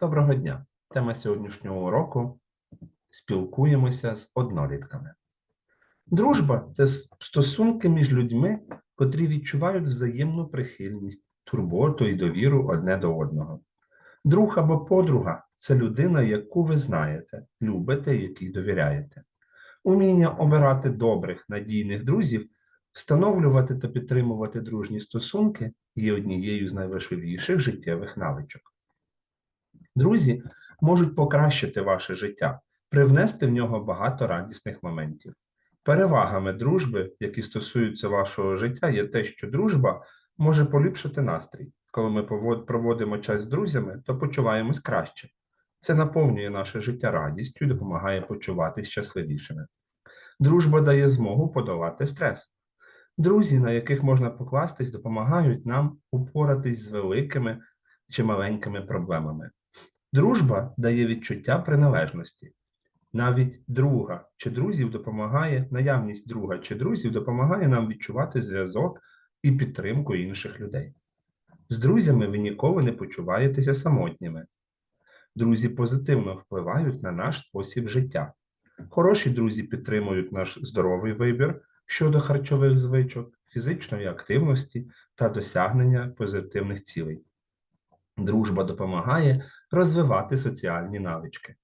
Доброго дня! Тема сьогоднішнього уроку спілкуємося з однолітками. Дружба це стосунки між людьми, котрі відчувають взаємну прихильність, турботу і довіру одне до одного. Друг або подруга це людина, яку ви знаєте, любите і якій довіряєте. Уміння обирати добрих, надійних друзів, встановлювати та підтримувати дружні стосунки є однією з найважливіших життєвих навичок. Друзі можуть покращити ваше життя, привнести в нього багато радісних моментів. Перевагами дружби, які стосуються вашого життя, є те, що дружба може поліпшити настрій. Коли ми проводимо час з друзями, то почуваємось краще. Це наповнює наше життя радістю і допомагає почуватись щасливішими. Дружба дає змогу подолати стрес. Друзі, на яких можна покластись, допомагають нам упоратись з великими чи маленькими проблемами. Дружба дає відчуття приналежності. Навіть друга чи друзів допомагає, наявність друга чи друзів допомагає нам відчувати зв'язок і підтримку інших людей. З друзями ви ніколи не почуваєтеся самотніми. Друзі позитивно впливають на наш спосіб життя. Хороші друзі підтримують наш здоровий вибір щодо харчових звичок, фізичної активності та досягнення позитивних цілей. Дружба допомагає розвивати соціальні навички.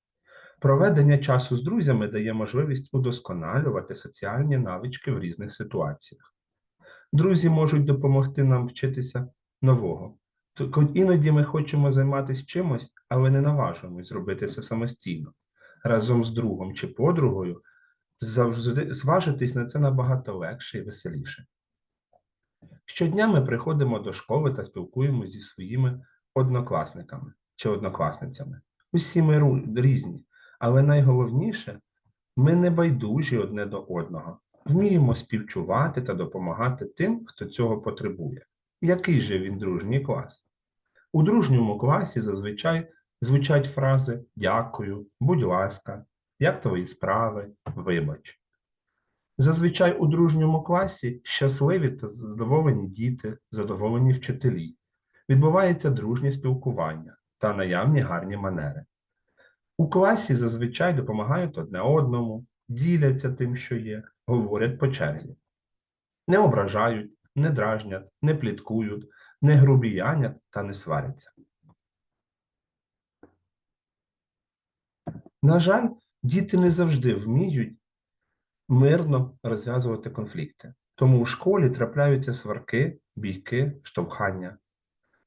Проведення часу з друзями дає можливість удосконалювати соціальні навички в різних ситуаціях. Друзі можуть допомогти нам вчитися нового. Іноді ми хочемо займатися чимось, але не наважуємось зробити це самостійно. Разом з другом чи подругою завжди зважитись на це набагато легше і веселіше. Щодня ми приходимо до школи та спілкуємося зі своїми однокласниками чи однокласницями. Усі ми різні, але найголовніше, ми не байдужі одне до одного, вміємо співчувати та допомагати тим, хто цього потребує. Який же він дружній клас? У дружньому класі зазвичай звучать фрази дякую, будь ласка, як твої справи, вибач. Зазвичай у дружньому класі щасливі та задоволені діти, задоволені вчителі. Відбувається дружнє спілкування та наявні гарні манери. У класі зазвичай допомагають одне одному, діляться тим, що є, говорять по черзі. Не ображають, не дражнять, не пліткують, не грубіянять та не сваряться. На жаль, діти не завжди вміють мирно розв'язувати конфлікти. Тому у школі трапляються сварки, бійки, штовхання.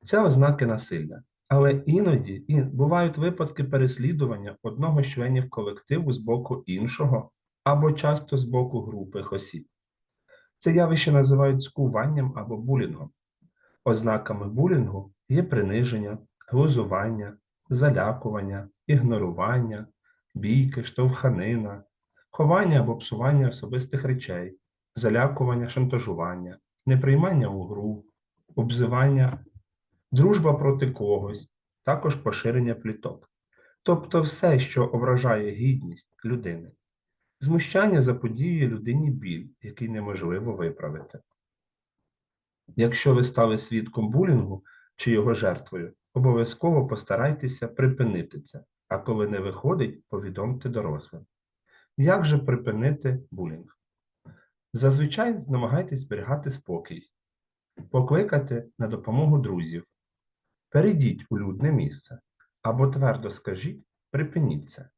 Це ознаки насилля. Але іноді і бувають випадки переслідування одного з членів колективу з боку іншого або часто з боку групи осіб. Це явище називають скуванням або булінгом. Ознаками булінгу є приниження, глузування, залякування, ігнорування, бійки, штовханина, ховання або псування особистих речей, залякування, шантажування, неприймання у гру, обзивання, дружба проти когось, також поширення пліток. Тобто все, що ображає гідність людини. Змущання заподіює людині біль, який неможливо виправити. Якщо ви стали свідком булінгу чи його жертвою, обов'язково постарайтеся припинити це, а коли не виходить, повідомте дорослим. Як же припинити булінг? Зазвичай намагайтесь зберігати спокій, покликати на допомогу друзів, перейдіть у людне місце або твердо скажіть припиніть це.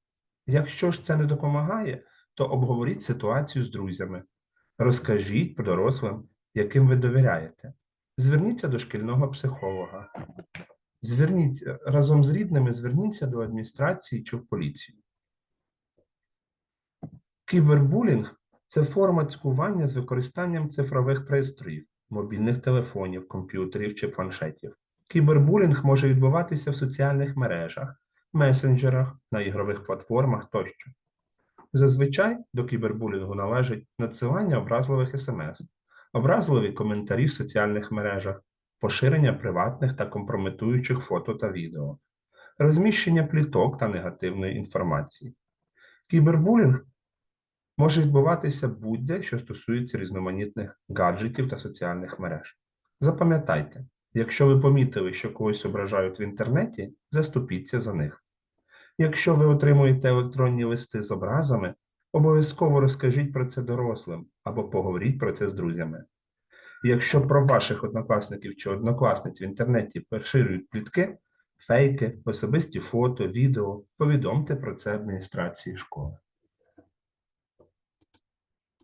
Якщо ж це не допомагає, то обговоріть ситуацію з друзями, розкажіть дорослим, яким ви довіряєте. Зверніться до шкільного психолога. Зверніться разом з рідними, зверніться до адміністрації чи в поліцію. Кібербулінг це форма цькування з використанням цифрових пристроїв, мобільних телефонів, комп'ютерів чи планшетів. Кібербулінг може відбуватися в соціальних мережах, месенджерах, на ігрових платформах тощо. Зазвичай до кібербулінгу належить надсилання образливих смс, образливі коментарі в соціальних мережах, поширення приватних та компрометуючих фото та відео, розміщення пліток та негативної інформації. Кібербулінг може відбуватися будь-де, що стосується різноманітних гаджетів та соціальних мереж. Запам'ятайте, Якщо ви помітили, що когось ображають в інтернеті, заступіться за них. Якщо ви отримуєте електронні листи з образами, обов'язково розкажіть про це дорослим або поговоріть про це з друзями. Якщо про ваших однокласників чи однокласниць в інтернеті поширюють плітки, фейки, особисті фото, відео, повідомте про це адміністрації школи.